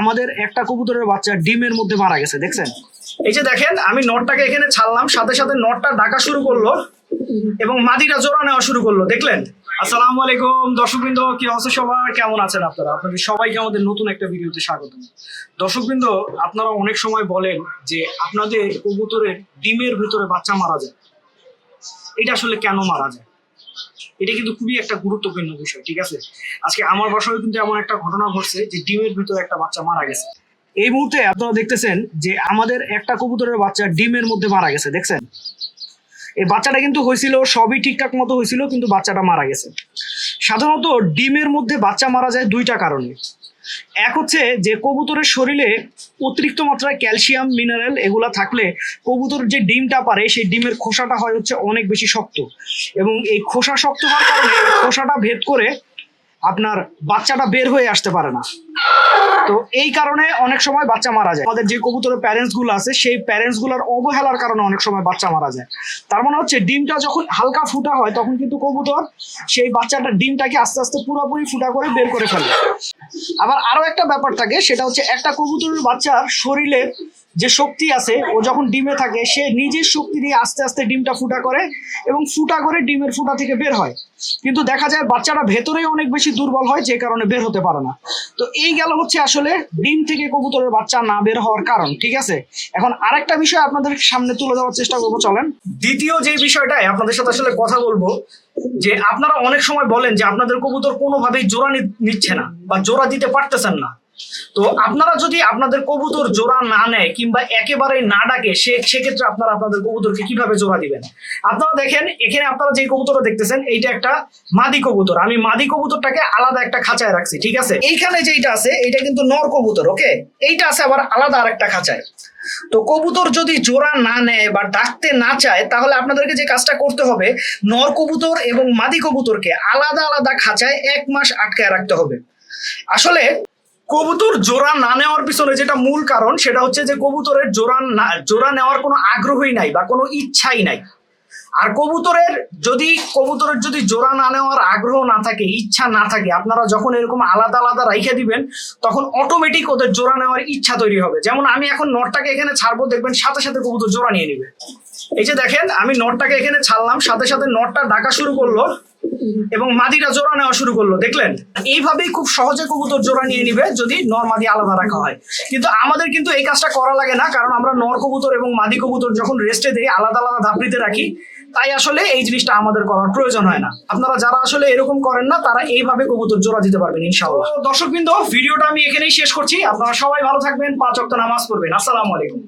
আমাদের একটা কবুতরের বাচ্চা ডিমের মধ্যে মারা গেছে, দেখছেন? এই যে দেখেন, আমি নটটাকে এখানে ছাড়লাম, সাথে সাথে নটটা ডাকা শুরু করল এবং মাদিটা জোড়া নেওয়া শুরু করল, দেখলেন? আসসালামু আলাইকুম, দর্শকবৃন্দ, কি অবস্থা সবার? কেমন আছেন আপনারা? আপনাদের সবাইকে আমাদের নতুন একটা ভিডিওতে স্বাগত। দর্শকবৃন্দ, আপনারা অনেক সময় বলেন যে আপনাদের কবুতরের ডিমের ভিতরে বাচ্চা মারা যায়। এটা আসলে কেন মারা যায়? এটা কিন্তু খুবই একটা গুরুত্বপূর্ণ বিষয়, ঠিক আছে? আজকে আমার বাসায় কিন্তু এমন একটা ঘটনা ঘটছে যে ডিমের ভিতরে একটা বাচ্চা মারা গেছে। এই মুহূর্তে আপনারা দেখতেছেন যে আমাদের একটা কবুতরের বাচ্চা ডিমের মধ্যে মারা গেছে, দেখছেন? এই বাচ্চাটা কিন্তু হয়েছিল, সবই ঠিকঠাক মতো হয়েছিল, কিন্তু বাচ্চাটা মারা গেছে। সাধারণত ডিমের মধ্যে বাচ্চা মারা যায় দুইটা কারণে। এক হচ্ছে যে কবুতরের শরীরে অতিরিক্ত মাত্রায় ক্যালসিয়াম, মিনারেল এগুলা থাকলে কবুতর যে ডিমটা পারে, সেই ডিমের খোসাটা হয় হচ্ছে অনেক বেশি শক্ত। এবং এই খোসা শক্ত হওয়ার কারণে খোসাটা ভেদ করে আপনার বাচ্চাটা বের হয়ে আসতে পারে না। তো এই কারণে অনেক সময় বাচ্চা মারা যায়। আমাদের যে কবুতরের প্যারেন্টসগুলো আছে, সেই প্যারেন্টসগুলোর অবহেলার কারণে অনেক সময় বাচ্চা মারা যায়। তার মানে হচ্ছে ডিমটা যখন হালকা ফুটা হয়, তখন কিন্তু কবুতর সেই বাচ্চাটা ডিমটাকে আস্তে আস্তে পুরোপুরি ফুটা করে বের করে ফেলে। আবার আরও একটা ব্যাপার থাকে, সেটা হচ্ছে একটা কবুতরের বাচ্চার শরীরে যে শক্তি আছে, ও যখন ডিমে থাকে, সে নিজের শক্তি দিয়ে আস্তে আস্তে ডিমটা ফুটা করে এবং ফুটা করে ডিমের ফুটা থেকে বের হয়। কিন্তু দেখা যায় বাচ্চাটা ভেতরেই অনেক বেশি দুর্বল হয়, যে কারণে বের হতে পারে না। তো এই গেল হচ্ছে আসলে ডিম থেকে কবুতরের বাচ্চা না বের হওয়ার কারণ, ঠিক আছে? এখন আরেকটা বিষয় আপনাদের সামনে তুলে ধরার চেষ্টা করব, চলেন। দ্বিতীয় যে বিষয়টাই আপনাদের সাথে আসলে কথা বলব, যে আপনারা অনেক সময় বলেন যে আপনাদের কবুতর কোনোভাবেই জোড়া নিচ্ছে না বা জোড়া দিতে পারতেছেন না। তো আপনারা যদি আপনাদের কবুতর জোড়া না নেয় কিংবা একেবারে না ডাকে, সে সেক্ষেত্রে আপনারা আপনাদের কবুতরকে কীভাবে জোড়া দিবেন? আপনারা দেখেন, এখানে আপনারা যে কবুতরটা দেখতেছেন, এইটা একটা মাদি কবুতর। আমি মাদি কবুতরটাকে আলাদা একটা খাঁচায় রাখছি, ঠিক আছে? এইখানে যেইটা আছে, এইটা কিন্তু নর কবুতর, ওকে? এইটা আছে আবার আলাদা আরেকটা খাঁচায়। তো কবুতর যদি জোড়া না নেয় বা ডাকতে না চায়, তাহলে আপনাদেরকে যে কাজটা করতে হবে, নর কবুতর এবং মাদি কবুতরকে আলাদা আলাদা খাঁচায় এক মাস আটকায় রাখতে হবে। আসলে কবুতর জোড়া না নেওয়ার পিছনে যেটা মূল কারণ, সেটা হচ্ছে যে কবুতরের জোড়া না, জোড়া নেওয়ার কোনো আগ্রহই নাই বা কোনো ইচ্ছাই নাই। আর কবুতরের যদি কবুতরের যদি জোড়া না নেওয়ার আগ্রহ না থাকে, ইচ্ছা না থাকে, আপনারা যখন এরকম আলাদা আলাদা রাইখে দিবেন, তখন অটোমেটিক ওদের জোড়া নেওয়ার ইচ্ছা তৈরি হবে। যেমন আমি এখন নটটাকে এখানে ছাড়বো, দেখবেন সাথে সাথে কবুতর জোড়া নিয়ে নিবে। এই যে দেখেন, আমি নটটাকে এখানে ছাড়লাম, সাথে সাথে নটটা ডাকা শুরু করল। এবং মাদিটা জোড়া নেওয়া শুরু করল, দেখলেন? এইভাবেই খুব সহজে কবুতর জোড়া নিয়ে নিবে যদি নর মাদি আলাদা রাখা হয়। কিন্তু আমাদের কিন্তু এই কাজটা করা লাগে না, কারণ আমরা নর কবুতর এবং মাদি কবুতর যখন রেস্টে দেই, আলাদা আলাদা ধাপড়িতে রাখি, তাই আসলে এই জিনিসটা আমাদের করার প্রয়োজন হয় না। আপনারা যারা আসলে এরকম করেন না, তারা এইভাবে কবুতর জোড়া দিতে পারবেন, ইনশাআল্লাহ। দর্শকবৃন্দ, ভিডিওটা আমি এখানেই শেষ করছি। আপনারা সবাই ভালো থাকবেন, পাঁচ অক্ট নামাজ পড়বেন। আসসালামু আলাইকুম।